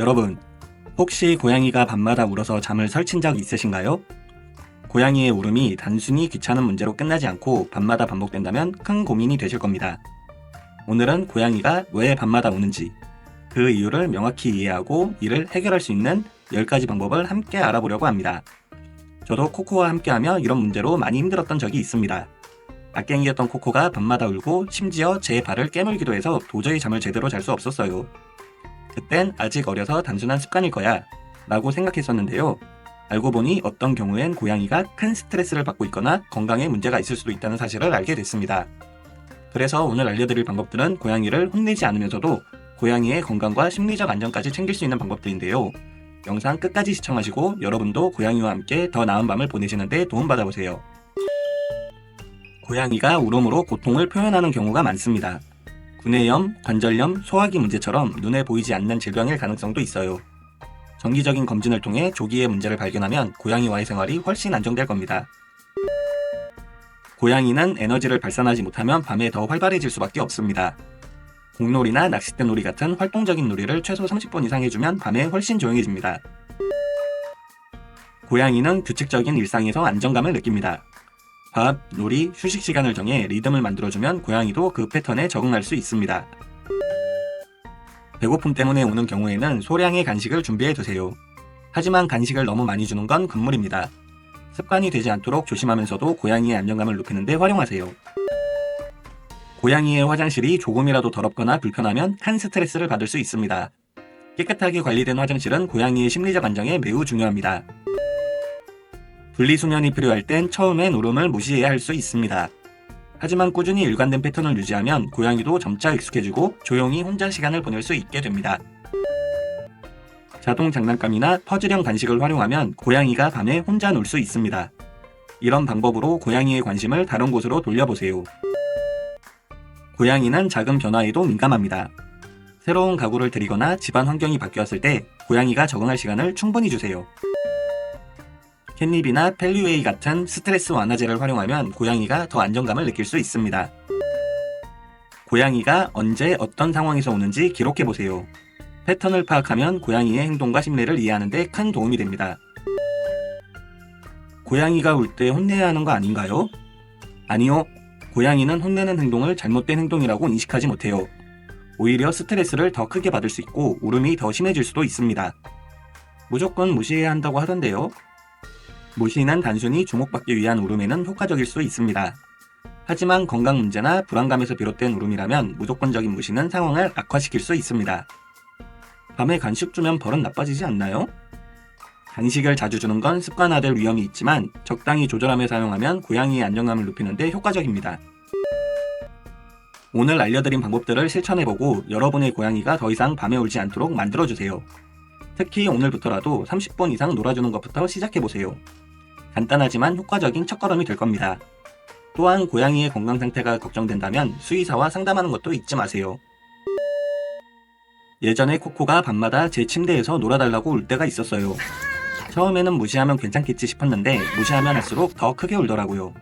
여러분, 혹시 고양이가 밤마다 울어서 잠을 설친 적 있으신가요? 고양이의 울음이 단순히 귀찮은 문제로 끝나지 않고 밤마다 반복된다면 큰 고민이 되실 겁니다. 오늘은 고양이가 왜 밤마다 우는지, 그 이유를 명확히 이해하고 이를 해결할 수 있는 10가지 방법을 함께 알아보려고 합니다. 저도 코코와 함께하며 이런 문제로 많이 힘들었던 적이 있습니다. 악갱이였던 코코가 밤마다 울고 심지어 제 발을 깨물기도 해서 도저히 잠을 제대로 잘 수 없었어요. 그땐 아직 어려서 단순한 습관일 거야 라고 생각했었는데요. 알고 보니 어떤 경우엔 고양이가 큰 스트레스를 받고 있거나 건강에 문제가 있을 수도 있다는 사실을 알게 됐습니다. 그래서 오늘 알려드릴 방법들은 고양이를 혼내지 않으면서도 고양이의 건강과 심리적 안정까지 챙길 수 있는 방법들인데요. 영상 끝까지 시청하시고 여러분도 고양이와 함께 더 나은 밤을 보내시는데 도움받아보세요. 고양이가 울음으로 고통을 표현하는 경우가 많습니다. 구내염, 관절염, 소화기 문제처럼 눈에 보이지 않는 질병일 가능성도 있어요. 정기적인 검진을 통해 조기에 문제를 발견하면 고양이와의 생활이 훨씬 안정될 겁니다. 고양이는 에너지를 발산하지 못하면 밤에 더 활발해질 수밖에 없습니다. 공놀이나 낚싯대 놀이 같은 활동적인 놀이를 최소 30분 이상 해주면 밤에 훨씬 조용해집니다. 고양이는 규칙적인 일상에서 안정감을 느낍니다. 밥, 놀이, 휴식 시간을 정해 리듬을 만들어주면 고양이도 그 패턴에 적응할 수 있습니다. 배고픔 때문에 오는 경우에는 소량의 간식을 준비해 두세요. 하지만 간식을 너무 많이 주는 건 금물입니다. 습관이 되지 않도록 조심하면서도 고양이의 안정감을 높이는데 활용하세요. 고양이의 화장실이 조금이라도 더럽거나 불편하면 큰 스트레스를 받을 수 있습니다. 깨끗하게 관리된 화장실은 고양이의 심리적 안정에 매우 중요합니다. 분리수면이 필요할 땐 처음엔 울음을 무시해야 할 수 있습니다. 하지만 꾸준히 일관된 패턴을 유지하면 고양이도 점차 익숙해지고 조용히 혼자 시간을 보낼 수 있게 됩니다. 자동 장난감이나 퍼즐형 간식을 활용하면 고양이가 밤에 혼자 놀 수 있습니다. 이런 방법으로 고양이의 관심을 다른 곳으로 돌려보세요. 고양이는 작은 변화에도 민감합니다. 새로운 가구를 들이거나 집안 환경이 바뀌었을 때 고양이가 적응할 시간을 충분히 주세요. 캣닙이나 펠리웨이 같은 스트레스 완화제를 활용하면 고양이가 더 안정감을 느낄 수 있습니다. 고양이가 언제 어떤 상황에서 오는지 기록해 보세요. 패턴을 파악하면 고양이의 행동과 심리를 이해하는 데 큰 도움이 됩니다. 고양이가 울 때 혼내야 하는 거 아닌가요? 아니요. 고양이는 혼내는 행동을 잘못된 행동이라고 인식하지 못해요. 오히려 스트레스를 더 크게 받을 수 있고 울음이 더 심해질 수도 있습니다. 무조건 무시해야 한다고 하던데요. 무시는 단순히 주목받기 위한 울음에는 효과적일 수 있습니다. 하지만 건강 문제나 불안감에서 비롯된 울음이라면 무조건적인 무시는 상황을 악화시킬 수 있습니다. 밤에 간식 주면 버릇 나빠지지 않나요? 간식을 자주 주는 건 습관화될 위험이 있지만 적당히 조절하며 사용하면 고양이의 안정감을 높이는 데 효과적입니다. 오늘 알려드린 방법들을 실천해보고 여러분의 고양이가 더 이상 밤에 울지 않도록 만들어주세요. 특히 오늘부터라도 30분 이상 놀아주는 것부터 시작해보세요. 간단하지만 효과적인 첫걸음이 될 겁니다. 또한 고양이의 건강 상태가 걱정된다면 수의사와 상담하는 것도 잊지 마세요. 예전에 코코가 밤마다 제 침대에서 놀아달라고 울 때가 있었어요. 처음에는 무시하면 괜찮겠지 싶었는데 무시하면 할수록 더 크게 울더라고요.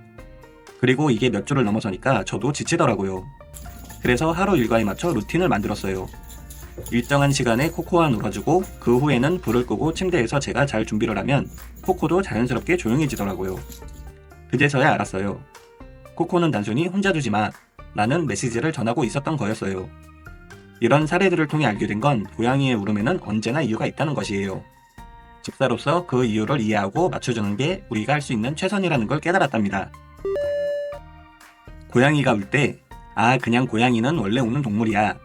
그리고 이게 몇 주를 넘어서니까 저도 지치더라고요. 그래서 하루 일과에 맞춰 루틴을 만들었어요. 일정한 시간에 코코와 놀아주고 그 후에는 불을 끄고 침대에서 제가 잘 준비를 하면 코코도 자연스럽게 조용해지더라고요. 그제서야 알았어요. 코코는 단순히 혼자 두지 마. 라는 메시지를 전하고 있었던 거였어요. 이런 사례들을 통해 알게 된 건 고양이의 울음에는 언제나 이유가 있다는 것이에요. 집사로서 그 이유를 이해하고 맞춰주는 게 우리가 할 수 있는 최선이라는 걸 깨달았답니다. 고양이가 울 때, 아, 그냥 고양이는 원래 우는 동물이야.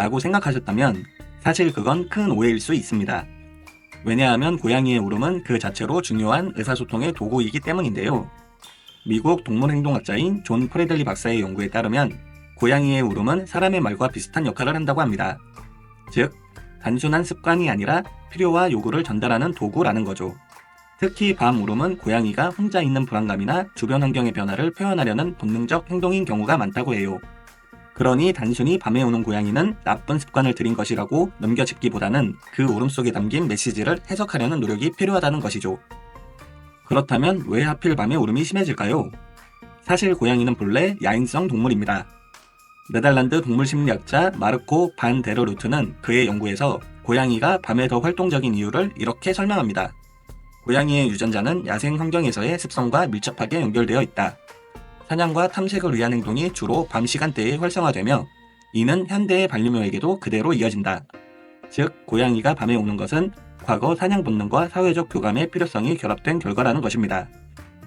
라고 생각하셨다면 사실 그건 큰 오해일 수 있습니다. 왜냐하면 고양이의 울음은 그 자체로 중요한 의사소통의 도구이기 때문인데요. 미국 동물행동학자인 존 프레들리 박사의 연구에 따르면 고양이의 울음은 사람의 말과 비슷한 역할을 한다고 합니다. 즉, 단순한 습관이 아니라 필요와 요구를 전달하는 도구라는 거죠. 특히 밤 울음은 고양이가 혼자 있는 불안감이나 주변 환경의 변화를 표현하려는 본능적 행동인 경우가 많다고 해요. 그러니 단순히 밤에 우는 고양이는 나쁜 습관을 들인 것이라고 넘겨짚기보다는 그 울음 속에 담긴 메시지를 해석하려는 노력이 필요하다는 것이죠. 그렇다면 왜 하필 밤에 울음이 심해질까요? 사실 고양이는 본래 야행성 동물입니다. 네덜란드 동물심리학자 마르코 반 데르루트는 그의 연구에서 고양이가 밤에 더 활동적인 이유를 이렇게 설명합니다. 고양이의 유전자는 야생 환경에서의 습성과 밀접하게 연결되어 있다. 사냥과 탐색을 위한 행동이 주로 밤 시간대에 활성화되며 이는 현대의 반려묘에게도 그대로 이어진다. 즉, 고양이가 밤에 오는 것은 과거 사냥 본능과 사회적 교감의 필요성이 결합된 결과라는 것입니다.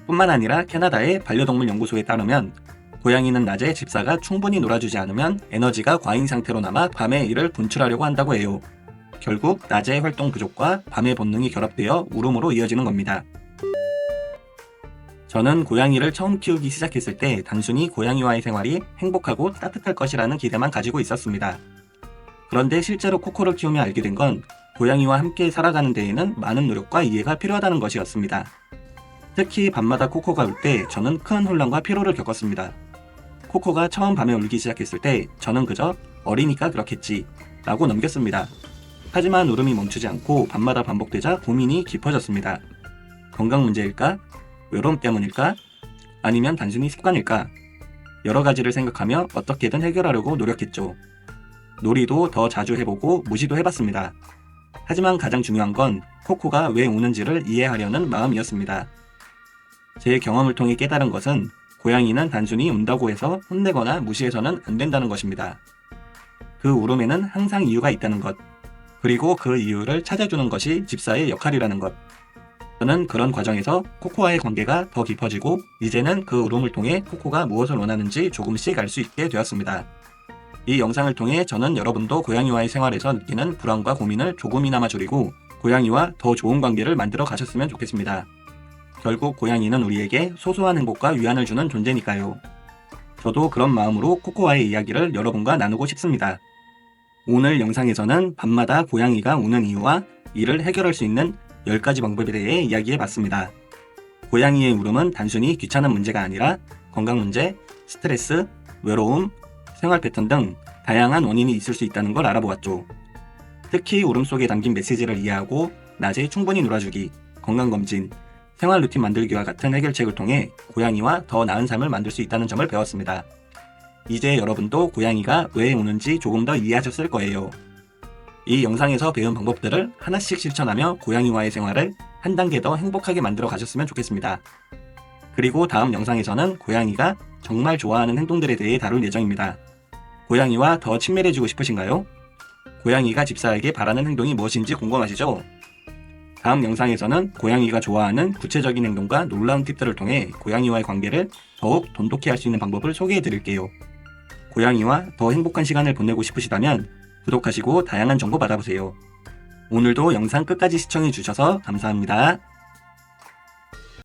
뿐만 아니라 캐나다의 반려동물 연구소에 따르면 고양이는 낮에 집사가 충분히 놀아주지 않으면 에너지가 과잉 상태로 남아 밤에 이를 분출하려고 한다고 해요. 결국 낮의 활동 부족과 밤의 본능이 결합되어 울음으로 이어지는 겁니다. 저는 고양이를 처음 키우기 시작했을 때 단순히 고양이와의 생활이 행복하고 따뜻할 것이라는 기대만 가지고 있었습니다. 그런데 실제로 코코를 키우며 알게 된 건 고양이와 함께 살아가는 데에는 많은 노력과 이해가 필요하다는 것이었습니다. 특히 밤마다 코코가 울 때 저는 큰 혼란과 피로를 겪었습니다. 코코가 처음 밤에 울기 시작했을 때 저는 그저 어리니까 그렇겠지 라고 넘겼습니다. 하지만 울음이 멈추지 않고 밤마다 반복되자 고민이 깊어졌습니다. 건강 문제일까? 외로움 때문일까? 아니면 단순히 습관일까? 여러 가지를 생각하며 어떻게든 해결하려고 노력했죠. 놀이도 더 자주 해보고 무시도 해봤습니다. 하지만 가장 중요한 건 코코가 왜 우는지를 이해하려는 마음이었습니다. 제 경험을 통해 깨달은 것은 고양이는 단순히 운다고 해서 혼내거나 무시해서는 안 된다는 것입니다. 그 울음에는 항상 이유가 있다는 것, 그리고 그 이유를 찾아주는 것이 집사의 역할이라는 것. 저는 그런 과정에서 코코와의 관계가 더 깊어지고 이제는 그 울음을 통해 코코가 무엇을 원하는지 조금씩 알 수 있게 되었습니다. 이 영상을 통해 저는 여러분도 고양이와의 생활에서 느끼는 불안과 고민을 조금이나마 줄이고 고양이와 더 좋은 관계를 만들어 가셨으면 좋겠습니다. 결국 고양이는 우리에게 소소한 행복과 위안을 주는 존재니까요. 저도 그런 마음으로 코코와의 이야기를 여러분과 나누고 싶습니다. 오늘 영상에서는 밤마다 고양이가 우는 이유와 이를 해결할 수 있는 10가지 방법에 대해 이야기해 봤습니다. 고양이의 울음은 단순히 귀찮은 문제가 아니라 건강 문제, 스트레스, 외로움, 생활 패턴 등 다양한 원인이 있을 수 있다는 걸 알아보았죠. 특히 울음 속에 담긴 메시지를 이해하고 낮에 충분히 놀아주기, 건강검진, 생활 루틴 만들기와 같은 해결책을 통해 고양이와 더 나은 삶을 만들 수 있다는 점을 배웠습니다. 이제 여러분도 고양이가 왜 우는지 조금 더 이해하셨을 거예요. 이 영상에서 배운 방법들을 하나씩 실천하며 고양이와의 생활을 한 단계 더 행복하게 만들어 가셨으면 좋겠습니다. 그리고 다음 영상에서는 고양이가 정말 좋아하는 행동들에 대해 다룰 예정입니다. 고양이와 더 친밀해지고 싶으신가요? 고양이가 집사에게 바라는 행동이 무엇인지 궁금하시죠? 다음 영상에서는 고양이가 좋아하는 구체적인 행동과 놀라운 팁들을 통해 고양이와의 관계를 더욱 돈독히 할 수 있는 방법을 소개해 드릴게요. 고양이와 더 행복한 시간을 보내고 싶으시다면 구독하시고 다양한 정보 받아보세요. 오늘도 영상 끝까지 시청해 주셔서 감사합니다.